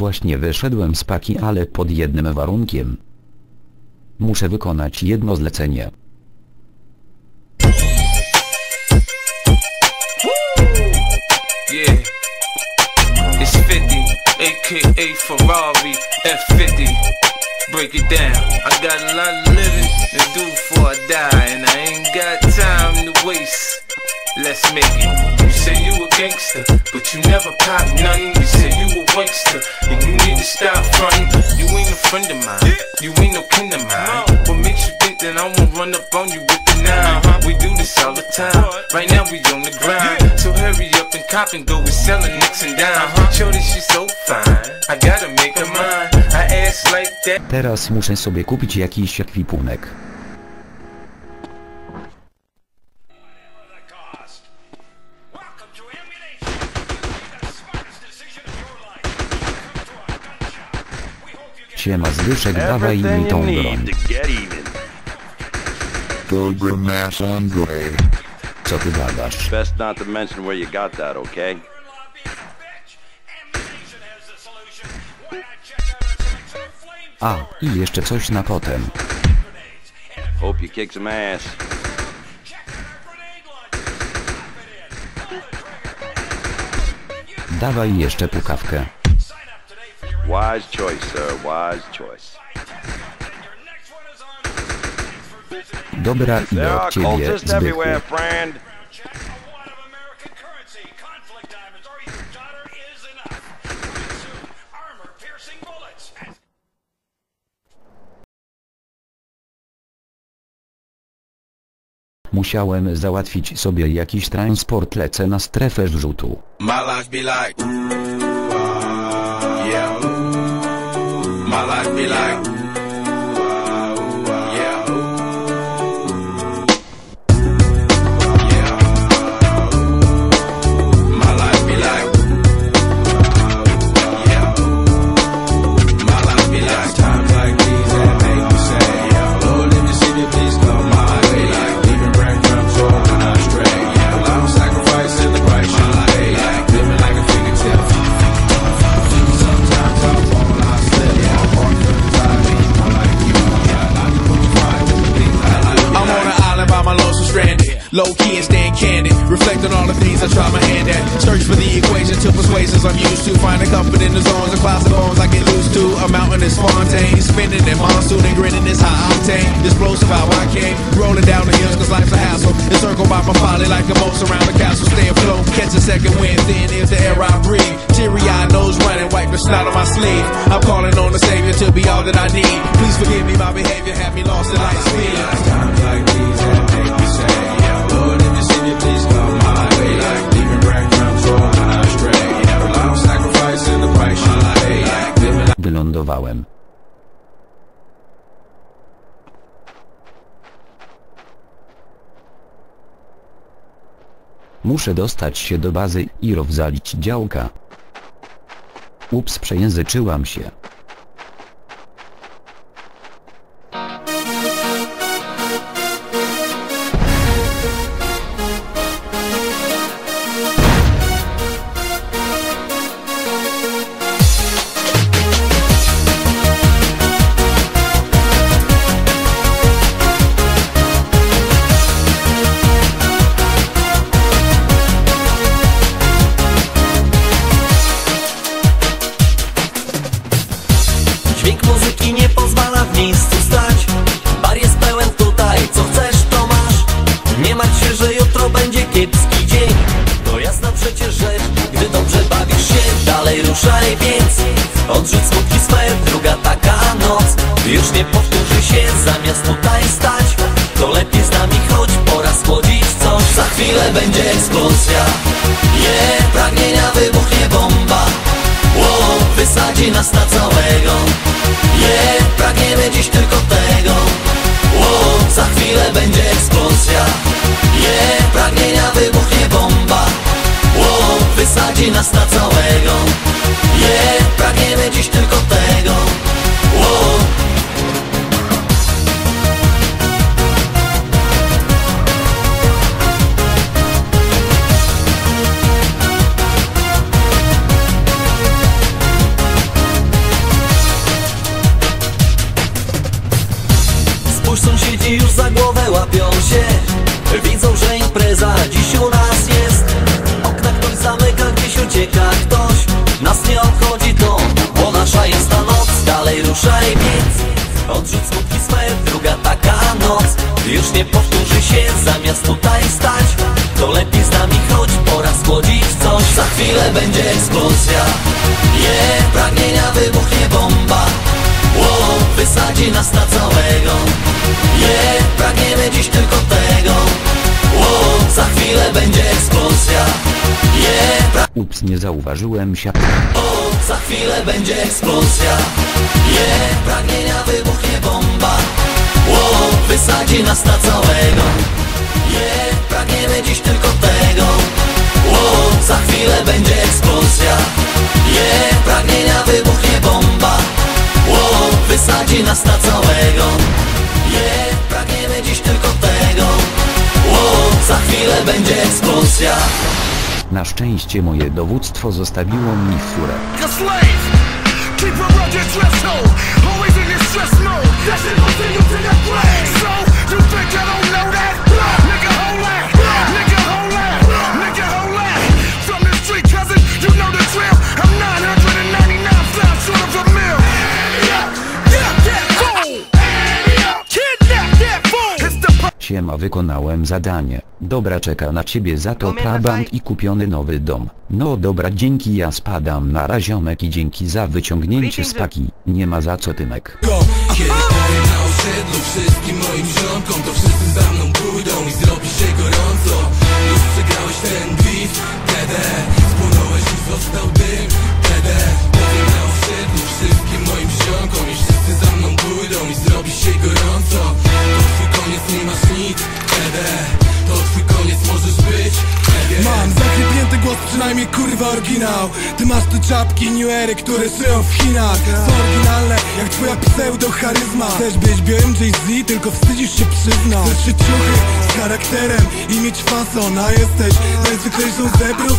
Właśnie wyszedłem z paki ale pod jednym warunkiem. Muszę wykonać jedno zlecenie. Yeah. It's 50, aka Ferrari F50. Break it down. I got a lot of living Let's make it. You say you a gangster, but you never pop nothing. You say you a wankster, and you need to stop fronting. You ain't a friend of mine. You ain't no kin of mine. What makes you think that I won't run up on you with the nine? We do this all the time. Right now we on the grind. So hurry up and cop and go. We selling nicks and dimes. Shorty, she's so fine. I gotta make her mine. I ass like that. Teraz muszę sobie kupić jakiś ekwipunek. Siema Zbyszek dawaj mi tą broń. Co ty gadasz? Best not to mention where you got that, okay? a i jeszcze coś na potem. Hope you kick some ass. Dawaj jeszcze pukawkę. Wise choice, sir. Wise choice. Dobra, There idę are od ciebie, Zbychu. Musiałem załatwić sobie jakiś transport lecę na strefę zrzutu. My life be like, I try my hand at. Search for the equation to persuasions I'm used to. Find a comfort in the zones and clouds of bones I get loose to. A mountain is Fontaine. Spinning in monsoon and grinning is high octane. Explosive how I came. Rolling down the hills cause life's a hassle. Encircled by my folly like a moat around the castle. Stay afloat. Catch a second wind. Thin is the air I breathe. Teary eyed nose running. Wipe the snot on my sleeve. I'm calling on the Savior to be all that I need. Wylądowałem. Muszę dostać się do bazy i rozwalić działka. Ups, przejęzyczyłam się. Ruszaj więc, odrzuć smutki swe Druga taka noc, już nie powtórzy się Zamiast tutaj stać, to lepiej z nami chodź Pora schłodzić coś, za chwilę będzie eksplozja. Je, pragnienia wybuchnie bomba. Wow, wysadzi nas na całego. Je, pragniemy dziś tylko tego. Wow, za chwilę będzie eksplozja łapią się. Widzą, że impreza dziś u nas jest. Okna ktoś zamyka, gdzieś ucieka ktoś. Nas nie obchodzi to, bo nasza jest ta noc Dalej ruszaj więc Odrzuć smutki swe, druga taka noc. Już nie powtórzy się, zamiast tutaj stać. To lepiej z nami chodź, pora schłodzić coś. Za chwilę będzie eksplozja. Je, pragnienia wybuchnie bomba. Wow, wysadzi nas na Ups, nie zauważyłem się. o, za chwilę będzie eksplozja. Je, pragnienia wybuchnie bomba. Wow, wysadzi nas na całego. Je, pragniemy dziś tylko tego. Wow, za chwilę będzie eksplozja. Je, pragnienia wybuchnie bomba. Wow, wysadzi nas na całego. Je, pragniemy dziś tylko tego. Wow, za chwilę będzie eksplozja Na szczęście moje dowództwo zostawiło mi furę. Siema wykonałem zadanie. Dobra czeka na ciebie za to trabant i kupiony nowy dom. No dobra dzięki ja spadam na raziomek i dzięki za wyciągnięcie z paki. Nie ma za co Tymek. Kiedy powiem na osiedlu wszystkim moim ziomkom To wszyscy za mną pójdą i zrobi się gorąco Już przegrałeś ten beat, Spłonąłeś i został dym, Ty masz tu czapki New Ery, które szyją w Chinach. Są oryginalne, jak twoja pseudo-charyzma. Chcesz być białym Jay-Z, tylko wstydzisz się przyznać. Chcesz się ciuchy z charakterem i mieć fason A jesteś najzwyklejszą zebrą